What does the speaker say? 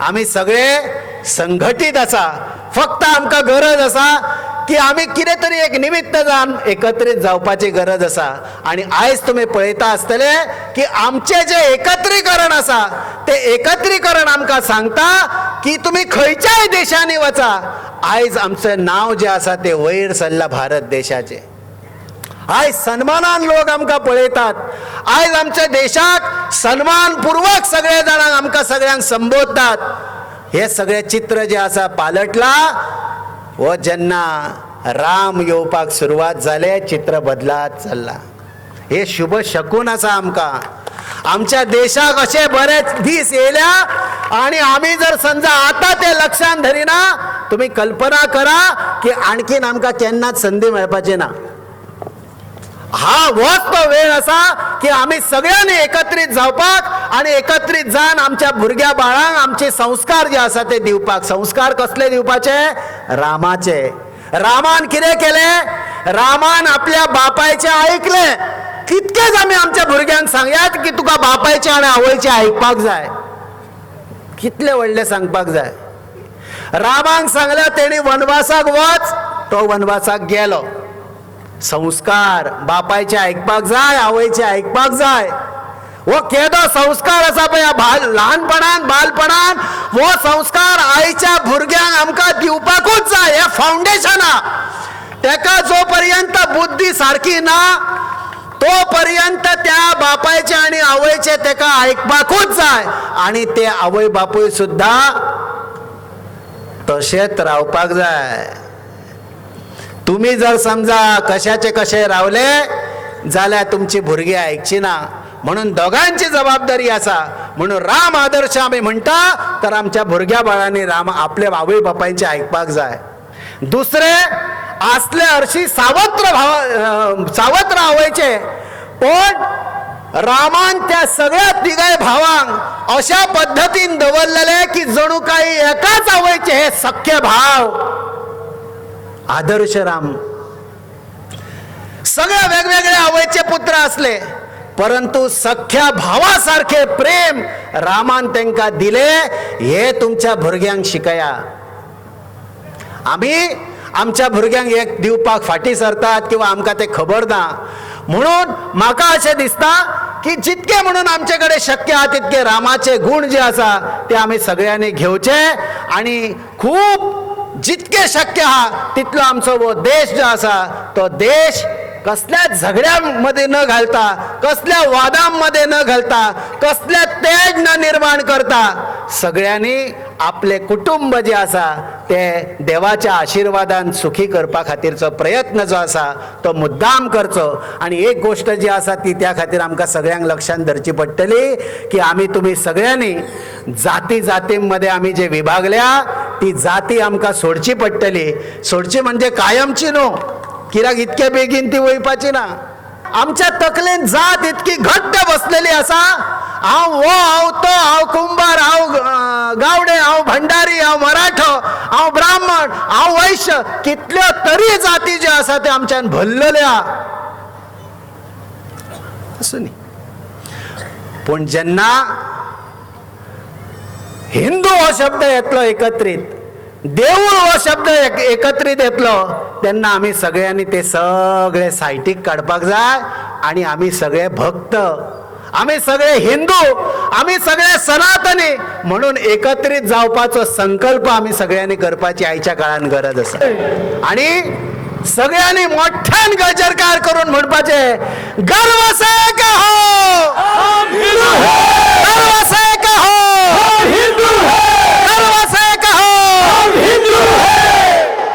आमी सगळे संघटीत आसा फक्त आमकां गरज आसा की आमी कितें तरी एक निमित्त जावन एकत्रीत जावपाची गरज आसा आनी आयज तुमी पळयता आसतले की आमचें जें एकत्रीकरण आसा तें एकत्रीकरण आमकां सांगता की तुमी खंयच्याय देशांनी वचा. आयज आमचें नांव जें आसा तें वयर सरला भारत देशाचें. आयज सन्मानान लोक आमकां पळयतात. आयज आमच्या देशाक सन्मानपूर्वक सगळे जाणांक आमकां सगळ्यांक संबोधतात. हे सगळे चित्र जे आसा पालटला हो जेन्ना राम येवपाक सुरवात जाले चित्र बदलात चल्ला. हे शुभ शकून आसा आमकां. आमच्या देशाक अशे बरेच दीस येयल्या आणि आम्ही जर समजा आता ते लक्षात धरिना तुम्ही कल्पना करा की आणखीन आमकां केन्नाच संधी मेळपाची ना. हा होच तो वेळ असा की आम्ही सगळ्यांनी एकत्रित जावपाक आणि एकत्रित जावन आमच्या भुरग्या बाळांक आमचे संस्कार जे आसा ते दिवपाक. संस्कार कसले दिवपाचे? रामाचे. रामान कितें केले? रामान आपल्या बापायचे ऐकले. कितकेच आमी आमच्या भुरग्यांक सांगयात की तुका बापायचे आनी आवयचे आयकपाक जाय. कितले व्हडले सांगपाक जाय. रामांक सांगल्या तेणी वनवासाक वच तो वनवासाक गेलो. संस्कार बापायचे आयकपाक जाय आवयचे आयकपाक जाय. हो केदो संस्कार आसा पळय बाल ल्हानपणान बालपणान वो संस्कार आयच्या भुरग्यांक आमकां दिवपाकूच जाय हे फाउंडेशना हा तेका जो पर्यंत बुद्धी सारकी ना तो पर्यंत त्या बापायचे आणि आवयचे तेका आयकपाकूच जाय. आणि ते आवय बापूय सुद्धा तशेंच रावपाक जाय. तुम्ही जर समजा कशाचे कसे रावले जाल्यार तुमची भुरगीं ऐकची ना. म्हणून दोघांची जबाबदारी आसा म्हणून राम आदर्श आमी म्हणटा तर आमच्या भुरग्या बाळांनी राम आपल्या आवय बापायचे आयकपाक जाय. दुसरे असले हरशी सावत्र भाव सावत्र आवयचे. पण रामान त्या सगळ्या तिगाय भावांक अशा पद्धतीन दवरलेले की जणू काही एकाच आवयचे हे सख्य भाव. आदर्श राम. सगळे वेगवेगळे आवयचे पुत्र असले परंतु सख्या भावासारखे प्रेम रामान तांकां दिले हे तुमच्या भुरग्यांक शिकया. आम्ही आमच्या भुरग्यांक एक दिवपाक फाटी सरतात किंवा आमकां ते खबर ना. म्हणून म्हाका अशें दिसता की जितके म्हणून आमचे कडेन शक्य आहा तितके रामाचे गुण जे आसा ते आमी सगळ्यांनी घेवचे आणि खूब जितके शक्य हा तितलो आमचो वो देश जो आसा तो देश कसल्या झगड्यांमध्ये न घालता कसल्या वादांमध्ये न घालता कसल्या तेज न निर्माण करता सगळ्यांनी आपले कुटुंब जे आसा ते देवाच्या आशिर्वादान सुखी करपा खातीरचो प्रयत्न जो आसा तो मुद्दाम करचो. आणि एक गोष्ट जी आसा ती त्या खातीर आमकां सगळ्यांक लक्षात धरची पडटली की आमी तुमी सगळ्यांनी जाती जातींमध्ये आमी जे विभागल्या ती जाती आमकां सोडची पडटली. सोडची म्हणजे कायमची न्हू. कित्याक इतके बेगीन ती वयपाची ना. आमच्या तकलेन जात इतकी घट्ट बसलेली आसा. हांव हो हांव तो हांव कुंभार हांव गावडे हांव भंडारी हांव मराठो हांव ब्राह्मण हांव वैश्य. कितल्यो तरी जाती ज्यो आसा त्यो आमच्यान भरलेल्या. असो न्ही. पूण जेन्ना हिंदू हो शब्द येतलो एकत्रीत. देऊळ हो शब्द एक- एकत्रीत येतलो. तेन्ना आमी सगळ्यांनी ते सगळे सायटीक काडपाक जाय आणि आमी सगळे भक्त. आमी सगळे हिंदू. आमी सगळे सनातनी. म्हणून एकत्रित जावपाचो संकल्प आमी सगळ्यांनी करपाची आयच्या काळान गरज आसा. आणि सगळ्यांनी मोठ्यान गजरकार करून म्हणपाचे गर्व